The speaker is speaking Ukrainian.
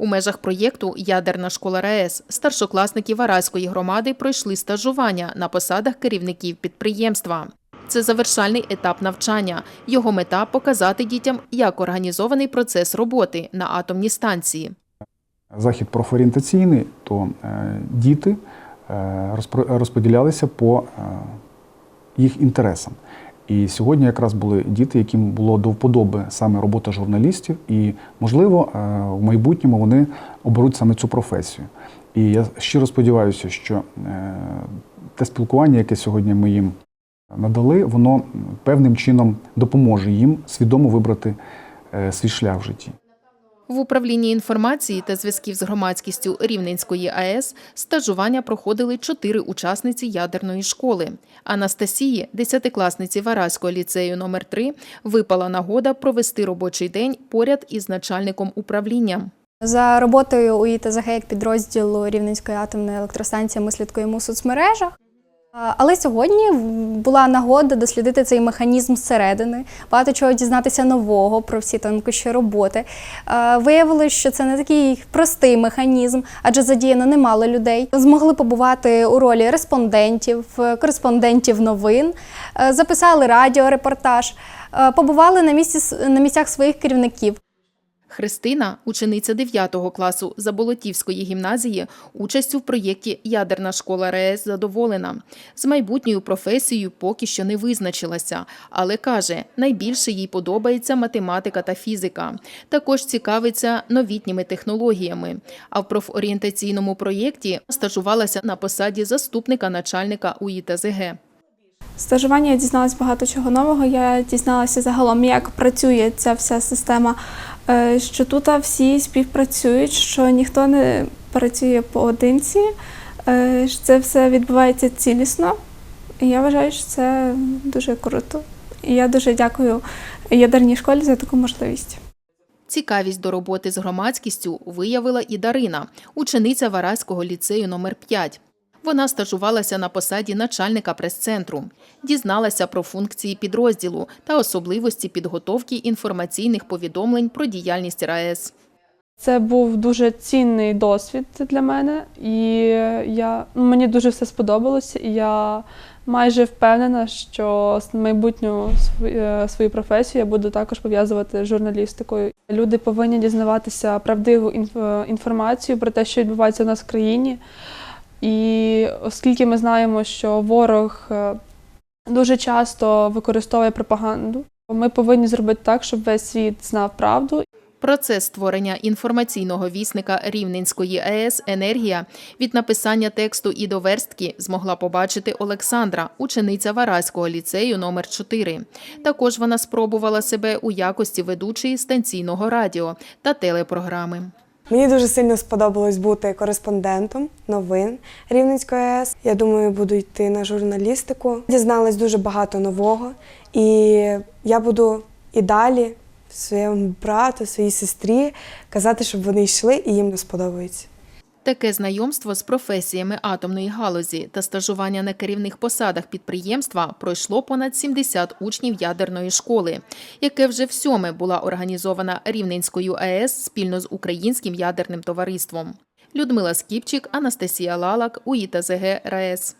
У межах проєкту Ядерна школа РаЕС старшокласники Вараської громади пройшли стажування на посадах керівників підприємства. Це завершальний етап навчання. Його мета показати дітям, як організований процес роботи на атомній станції. Захід профорієнтаційний, то е, діти е, розподілялися по е, їх інтересам. І сьогодні якраз були діти, яким було до вподоби саме робота журналістів, і, можливо, е, в майбутньому вони оберуть саме цю професію. І я щиро сподіваюся, що е, те спілкування, яке сьогодні ми їм надали, воно певним чином допоможе їм свідомо вибрати е, свій шлях в житті. В управлінні інформації та зв'язків з громадськістю Рівненської АЕС стажування проходили чотири учасниці ядерної школи. Анастасії, десятикласниці Вараського ліцею номер 3 випала нагода провести робочий день поряд із начальником управління. За роботою у ІТЗГ як підрозділу Рівненської атомної електростанції ми слідкуємо у соцмережах. Але сьогодні була нагода дослідити цей механізм зсередини, багато чого дізнатися нового про всі тонкощі роботи. А, Виявилось, що це не такий простий механізм, адже задіяно немало людей. Змогли побувати у ролі респондентів, кореспондентів новин, е, записали радіорепортаж, е, побували на місці на місцях своїх керівників. Христина, учениця 9 класу Заболотівської гімназії, участю в проєкті Ядерна школа РаЕС задоволена. З майбутньою професією поки що не визначилася, але каже, найбільше їй подобається математика та фізика. Також цікавиться новітніми технологіями. А в профорієнтаційному проєкті стажувалася на посаді заступника начальника УІТЗГ. Стажування я дізналась багато чого нового. Я дізналася загалом, як працює ця вся система, е, що тут всі співпрацюють, що ніхто не працює поодинці, е, що це все відбувається цілісно. І я вважаю, що це дуже круто. І я дуже дякую ядерній школі за таку можливість. Цікавість до роботи з громадськістю виявила і Дарина, учениця Вараського ліцею номер 5 Вона стажувалася на посаді начальника прес-центру, дізналася про функції підрозділу та особливості підготовки інформаційних повідомлень про діяльність РаЕС. Це був дуже цінний досвід для мене, і я, ну, мені дуже все сподобалося. І я майже впевнена, що з майбутню свою, е, професію я буду також пов'язувати з журналістикою. Люди повинні дізнаватися правдиву інф- інформацію про те, що відбувається у нас в країні. І оскільки ми знаємо, що ворог е, дуже часто використовує пропаганду, ми повинні зробити так, щоб весь світ знав правду Процес створення інформаційного вісника Рівненської АЕС Енергія від написання тексту і до верстки змогла побачити Олександра, учениця Вараського ліцею номер 4 Також вона спробувала себе у якості ведучої станційного радіо та телепрограми. Мені дуже сильно сподобалось бути кореспондентом новин Рівненської АЕС. Я думаю, буду йти на журналістику. Дізналась дуже багато нового, і я буду і далі своєму брату, своїй сестрі казати, щоб вони йшли і їм не сподобається. Таке знайомство з професіями атомної галузі та стажування на керівних посадах підприємства пройшло понад 70 учнів ядерної школи, яке вже в сьоме була організована Рівненською АЕС спільно з Українським ядерним товариством. Людмила Скіпчик, Анастасія Лалак, УІТЗГ РаЕС.